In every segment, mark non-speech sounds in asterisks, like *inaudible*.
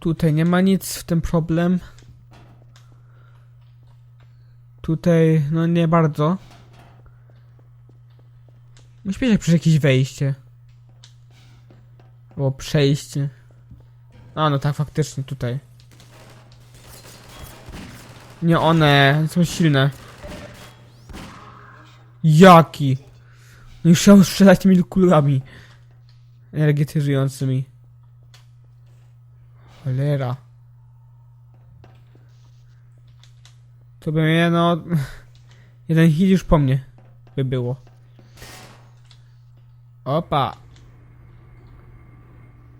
Tutaj nie ma nic w tym problem. Tutaj, no nie bardzo. Musi być przez jakieś wejście. Albo przejście. A, no tak, faktycznie tutaj. Nie one, są silne. Jaki? No strzelać tymi kulami. Energetyzującymi. Cholera. To by mnie, no... *laughs* Jeden hit już po mnie by było. Opa.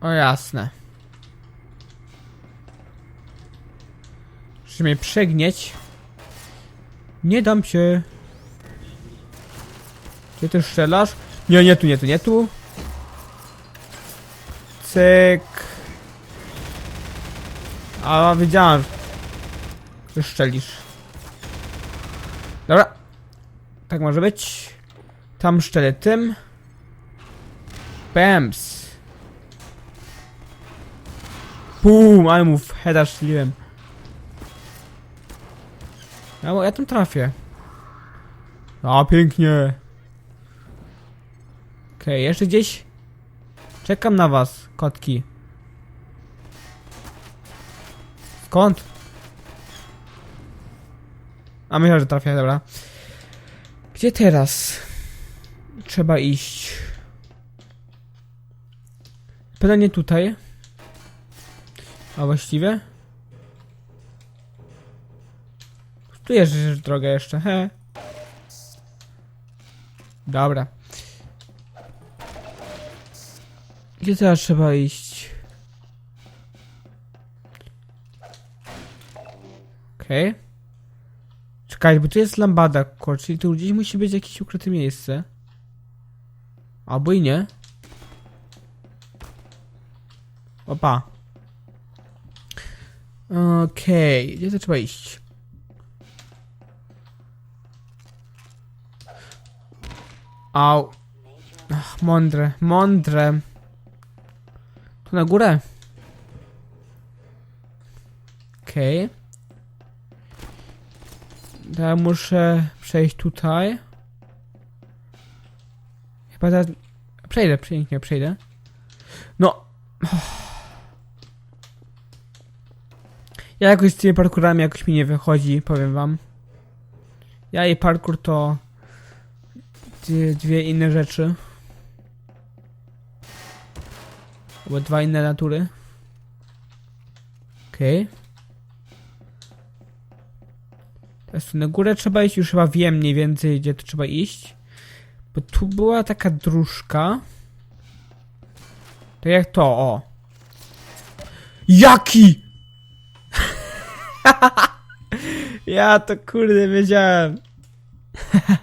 O jasne. Muszę mnie przegnieć. Nie dam się. Gdzie ty strzelasz? Nie, nie tu, nie tu, nie tu. Cyk. A, wiedziałem, że szczelisz. Dobra. Tak może być. Tam szczelę tym. Bams. Pum, ale mu w heada strzeliłem. Ja, bo ja tam trafię. A, pięknie. Okej, jeszcze gdzieś. Czekam na was, kotki. Skąd? A myślę, że trafię, dobra. Gdzie teraz? Trzeba iść. Pewnie nie tutaj. A właściwie? Tu jest drogę jeszcze, he. Dobra. Gdzie teraz trzeba iść? Okej. Okay. Czekaj, bo tu jest lambada, kurczę, czyli tu gdzieś musi być jakieś ukryte miejsce. Albo i nie. Opa. Okej, okay. gdzie to trzeba iść? Au. Ach, mądre, mądre. Tu na górę. Okej. Okay. Ja muszę przejść tutaj. Chyba teraz... Przejdę, pięknie, przejdę. No. Ja jakoś z tymi parkurami jakoś mi nie wychodzi, powiem wam. Ja i parkour to dwie inne rzeczy. Albo dwa inne natury. Okej. Okay. Tu na górę trzeba iść, już chyba wiem mniej więcej gdzie to trzeba iść. Bo tu była taka dróżka. To jak to, o. Jaki! *laughs* ja to kurde wiedziałem. *laughs*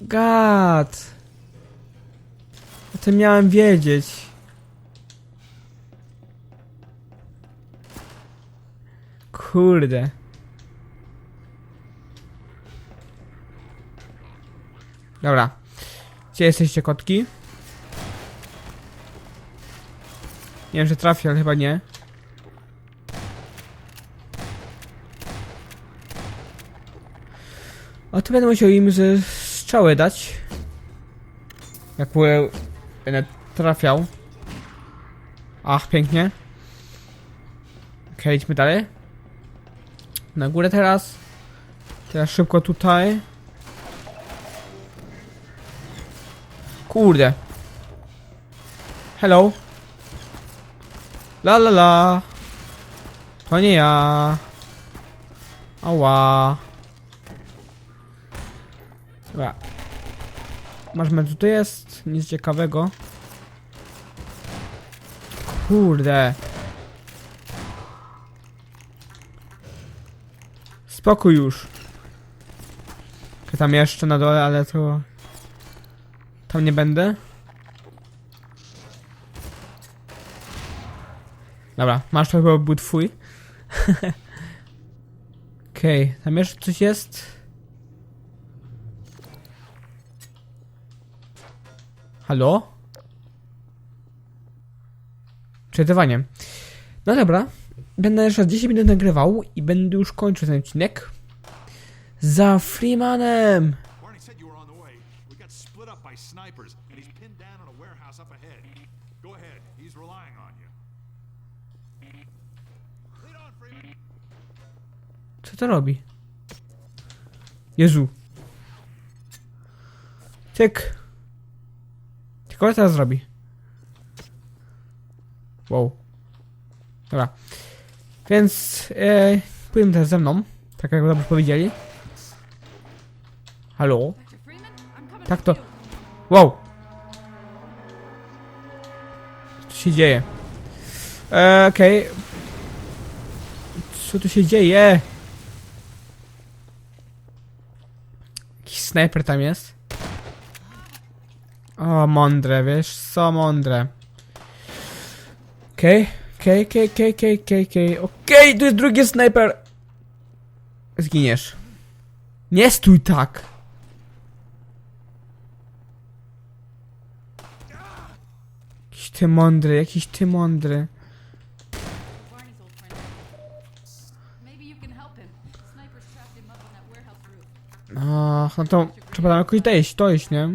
Gad. O tym miałem wiedzieć. Kurde. Dobra. Gdzie jesteście kotki? Nie wiem, że trafię, ale chyba nie. O, tu będę musiał im ze strzały dać. Jak będę trafiał. Ach, pięknie. Okej, okay, idźmy dalej. Na górę teraz. Teraz szybko tutaj. Kurde. Hello. La la la. To nie ja. Ała. Dobra. Masz co tu jest? Nic ciekawego. Kurde. Spokój już. Tam jeszcze na dole, ale to... Tam nie będę. Dobra, masz to chyba był twój. *laughs* Okej, okay, tam jeszcze coś jest? Halo? Czytywanie. No dobra. Będę jeszcze 10 minut nagrywał i będę już kończył ten odcinek. Za Freemanem! Split up by snipers, and he's pinned down in a warehouse up ahead. Go ahead. He's relying on you. Lead on, Freeman. Co to robi? Jezu. Tyk. Tylko co teraz zrobi? Wow. Dobra. Więc e, pójdę teraz ze mną. Tak jak dobrze powiedzieli. Halo? Tak to. Wow. Co tu się dzieje? E, Okej. Co tu się dzieje? Jakiś snajper tam jest. O, mądre, wiesz, co mądre. Okej, okej, okej, okej, okej, okej, okej, okej, tu jest drugi snajper. Zginiesz. Nie stój tak. Jakiś ty mądry, jakiś ty mądry. Ach, no to trzeba tam jakoś dojść, dojść, nie?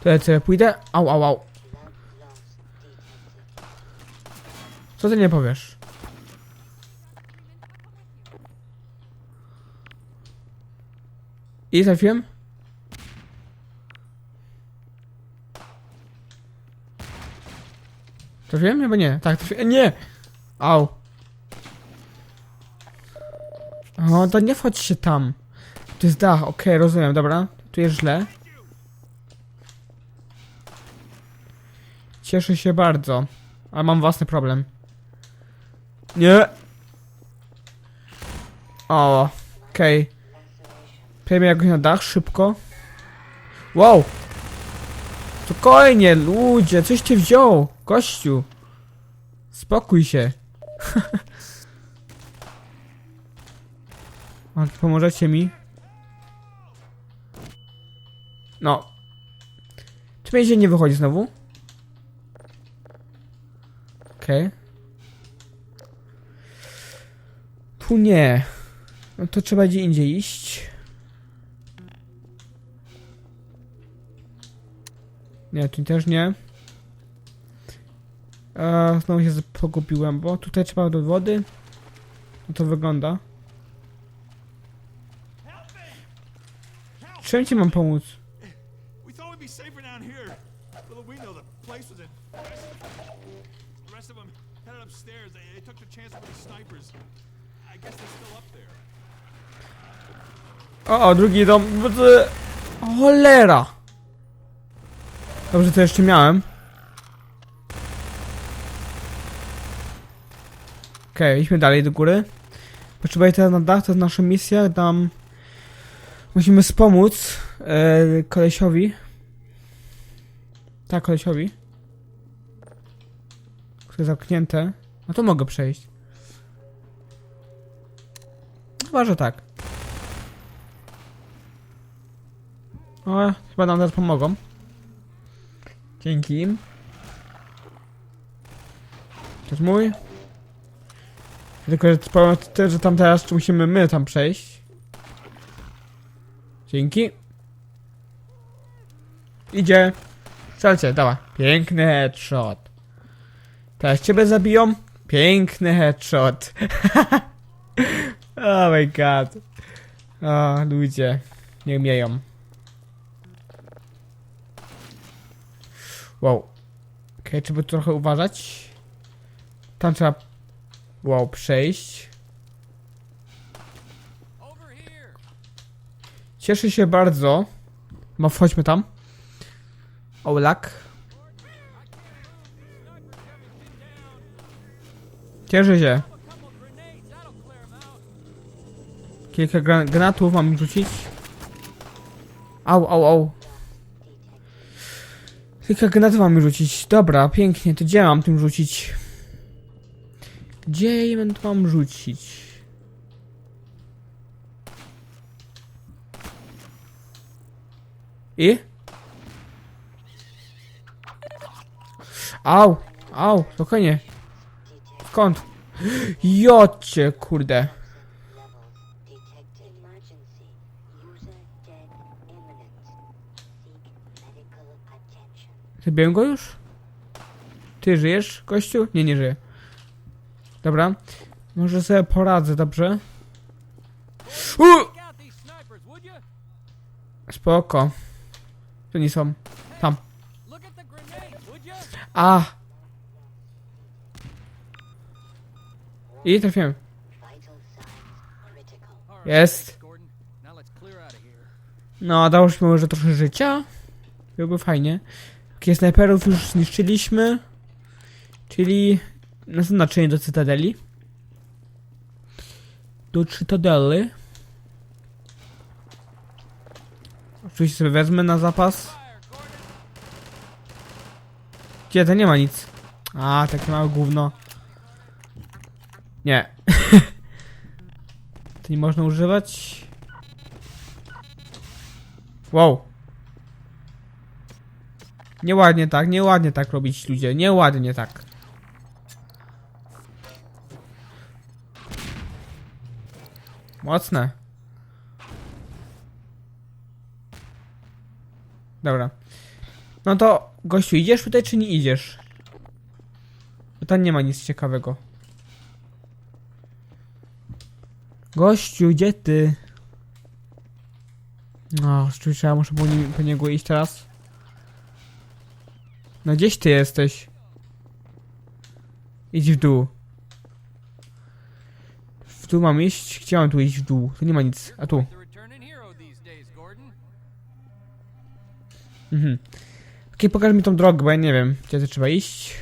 To ja sobie pójdę. Au, au, au. Co ty nie powiesz? I trafiłem? Trafiłem? Chyba nie. Tak, trafiłem. Nie! Au. O, to nie wchodź się tam. To jest dach, okej, rozumiem, dobra. Tu jest źle. Cieszę się bardzo. Ale mam własny problem. Nie! O, okej. Okay. Przejmę jakoś na dach, szybko. Wow! Spokojnie, ludzie, coś cię wziął, gościu. Spokój się. *laughs* o, pomożecie mi? No. Czy będzie nie wychodzi znowu? Okej. Tu nie. No to trzeba gdzie indziej iść. Nie, tu też nie. E, znowu się pogubiłem, bo tutaj trzeba do wody. No to wygląda. Czym ci mam pomóc? O, o drugi dom. Cholera! Dobrze, to jeszcze miałem. Okej, idźmy dalej do góry. Potrzebuję teraz na dach, to jest nasza misja. Tam musimy wspomóc e, kolesiowi. Tak, kolesiowi. Które zamknięte. No to mogę przejść. Chyba, że tak. O, chyba nam teraz pomogą. Dzięki im. To jest mój. Tylko, że to, że tam teraz musimy my tam przejść. Dzięki. Idzie. Strzelcie, dała. Piękny headshot. Teraz ciebie zabiją. Piękny headshot. *laughs* oh my god. O, ludzie. Nie umieją. Wow. Okej, trzeba tu trochę uważać. Tam trzeba... Wow, przejść. Cieszę się bardzo. No wchodźmy tam. Ołak. Cieszę się. Kilka gran granatów mam rzucić. Au, au, au. Kilka granatów mam rzucić. Dobra, pięknie. To gdzie mam tym rzucić? Gdzie to mam rzucić? I? Au, au, spokojnie. Skąd? Jocie, kurde. Zabiłem go już? Ty żyjesz, gościu? Nie, nie żyję. Dobra. Może sobie poradzę, dobrze? U! Spoko. Tu nie są. Tam. A! I trafiłem. Jest. No, dałośmy może trochę życia. Byłoby fajnie. Takie snajperów już zniszczyliśmy. Czyli następna część do Cytadeli. Do Cytadeli. Oczywiście sobie wezmę na zapas. Gdzie to nie ma nic. A, takie małe gówno. Nie. *laughs* to nie można używać. Wow. Nieładnie tak, nieładnie tak robić ludzie, nieładnie tak. Mocne. Dobra. No to, gościu, idziesz tutaj czy nie idziesz? Bo tam nie ma nic ciekawego. Gościu, gdzie ty? No, rzeczywiście, ja muszę po, nim, po niego iść teraz. No, gdzieś ty jesteś. Idź w dół. Dół mam iść? Mam tu iść w dół? Tu nie ma nic. A tu. Mhm. Okej, pokaż mi tą drogę, bo ja nie wiem, gdzie to trzeba iść.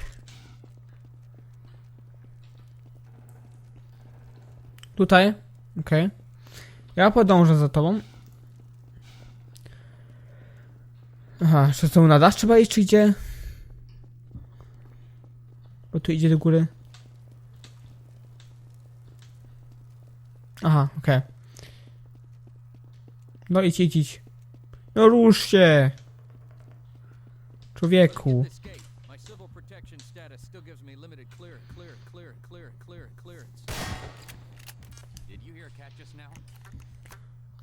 Tutaj? Okej. Ja podążę za tobą. Aha, jeszcze tu na dach trzeba iść, czy gdzie? Bo tu idzie do góry. Aha, okej. No idź, idź, idź. No rusz się! Człowieku.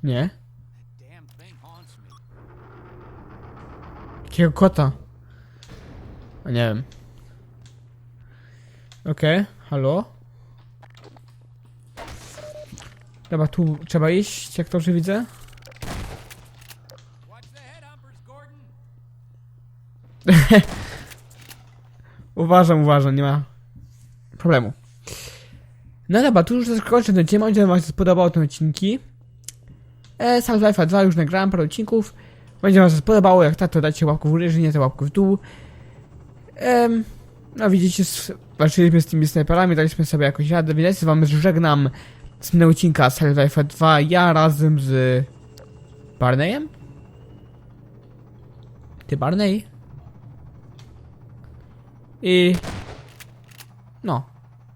Nie? Jakiego kota? A nie wiem. Okej, halo? Dobra, tu trzeba iść, jak widzę. The headhumpers, Gordon. Uważam, uważam, nie ma problemu. No dobra, tu już zakończę ten temat, jeżeli wam się spodobał ten odcinki. E, South Life 2 już nagrałem parę odcinków. Będzie wam się spodobało, jak tak, to dajcie łapkę w górę, jeżeli nie, to łapkę w dół. Em, no widzicie, walczyliśmy z tymi snajperami, daliśmy sobie jakoś radę, ja się wam żegnam tego odcinka South Life 2, ja razem z Barneyem? Ty Barney? I... No.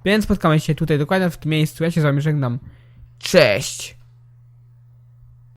Więc spotkamy się tutaj dokładnie w tym miejscu. Ja się z wami żegnam. Cześć!